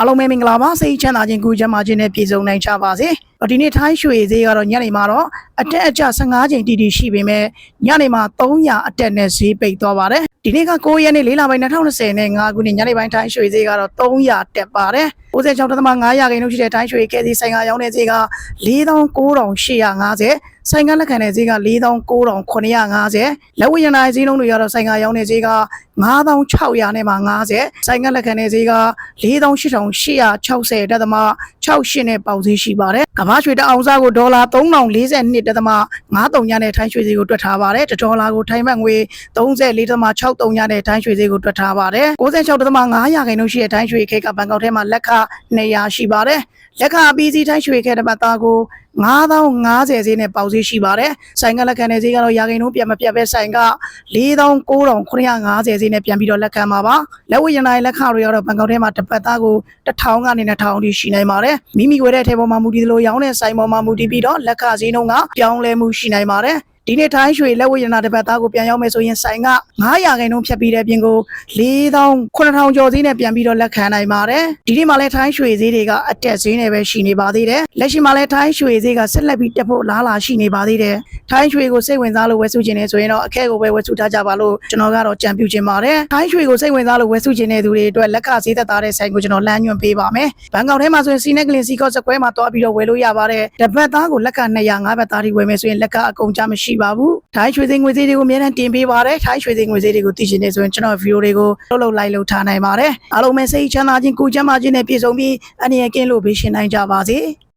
အားလုံးပဲမင်္ဂလာပါစိတ်ချမ်းသာခြင်းကိုယ်ချမ်းသာခြင်းနဲ့ပြည့်စုံနိုင်ကြပါစေ ဒီနေ့ထိုင်းရွှေဈေးကတော့ညနေမှာတော့အတက်အကျ15ချိန်တီတီရှိပေမဲ့ညနေမှာ300အတက်နဲ့ဈေးပိတ်သွားပါတယ်ဒီနေ့က9ရက်နေ့4လပိုင်း2020နဲ့5ခုနှစ်ညနေပိုင်းထိုင်းရွှေဈေးကတော့300တက်ပါတယ်96.5ရာခိုင်နှုန်းရှိတဲ့ထိုင်းရွှေကဲစီဆိုင်ကရောင်းတဲ့ဈေးက49,850ဆိုင်ကလက်ခံတဲ့ဈေးက49,950လက်ဝယ်ရနာဈေးနှုန်းတွေကတော့ဆိုင်ကရောင်းတဲ့ဈေးက9,600နဲ့မှ50ဆိုင်ကလက်ခံတဲ့ဈေးက48,860တက်သမ 68နဲ့ပေါက်ဈေးရှိပါတယ်ကမ္ဘာရွှေတအောင်စားကိုဒေါ်လာ3,042တက်သမ93ညနဲ့ထိုင်းရွှေဈေးကိုတွက်ထားပါတယ်တစ်ဒေါ်လာကိုထိုင်းဘတ်ငွေ34.63ညနဲ့ထိုင်းရွှေဈေးကိုတွက်ထားပါတယ်96.5ရာခိုင်နှုန်းရှိတဲ့ထိုင်းရွှေခဲကဘန်ကောက်ထဲမှာလက်ခ200ရှိပါတယ် လက်ခအပီးစီထိုင်းရွှေခဲတစ်ပတ်သားကို9050ဈေးနဲ့ပေါက်ဈေးရှိပါတယ်ဆိုင်ကလက်ခံတဲ့ဈေးကတော့ရာခိုင်နှုန်းပြန်မပြတ်ပဲဆိုင်က4950ဈေးနဲ့ပြန်ပြီးတော့လက်ခံပါပါလက်ဝယ်ရနိုင်လက်ခတွေကတော့ဘန်ကောက်ထဲမှာတစ်ပတ်သားကို1000ကနေ2000အထိရှိနိုင်ပါတယ်မိမိဝယ်တဲ့ထဲပေါ်မှာမူတည်သလိုရောင်းတဲ့ဆိုင်ပေါ်မှာမူတည်ပြီးတော့လက်ခဈေးနှုန်းကပြောင်းလဲမှုရှိနိုင်ပါတယ် ဒီနေ့ထိုင်းရွှေလက်ဝယ်ရနာတစ်ပတ်သားကိုပြန်ရောက်မယ်ဆိုရင်ဆိုင်က900ခိုင်နှုန်းဖြတ်ပြီးတဲ့ပြင်ကို4000 9000ကျော်ဈေးနဲ့ပြန်ပြီးတော့လက်ခံနိုင်ပါတယ်ဒီနေ့မှလည်းထိုင်းရွှေဈေးတွေကအတက်ဈေးနဲ့ပဲရှိနေပါသေးတယ်လက်ရှိမှလည်းထိုင်းရွှေဈေးကဆက်လက်ပြီးတက်ဖို့လားလာရှိနေပါသေးတယ်ထိုင်းရွှေကိုစိတ်ဝင်စားလို့ဝယ်စုခြင်းနေဆိုရင်တော့အခဲကိုပဲဝယ်စုထားကြပါလို့ကျွန်တော်ကတော့ကြံပြုခြင်းပါတယ်ထိုင်းရွှေကိုစိတ်ဝင်စားလို့ဝယ်စုခြင်းနေသူတွေအတွက်လက်ခဈေးသက်သာတဲ့ဆိုင်ကိုကျွန်တော်လမ်းညွှန်ပေးပါမယ်ဘန်ကောက်ထဲမှာဆိုရင်စီနက်ကလင်စီကော့စကွဲမှာတွားပြီးတော့ဝယ်လို့ရပါတယ်တပတ်သားကိုလက်က200 5ဘတ်သားထိဝယ်မယ်ဆိုရင်လက်ကအကုန်ကြမရှိပါဘူးထိုင်းရွှေသိန်းငွေဈေးတွေကိုအများနဲ့တင်ပေးပါတယ်ထိုင်းရွှေသိန်းငွေဈေးတွေကိုသိချင်နေဆိုရင်ကျွန်တော်ဗီဒီယိုတွေကိုလှုပ်လှုပ်လိုက်လှုပ်ထားနိုင်ပါတယ်အားလုံးပဲစိတ်ချမ်းသာခြင်းကိုယ်ချမ်းသာခြင်းနဲ့ပြည့်စုံပြီးအနေရကင်းလို့ဘေးရှင်နိုင်ကြပါစေ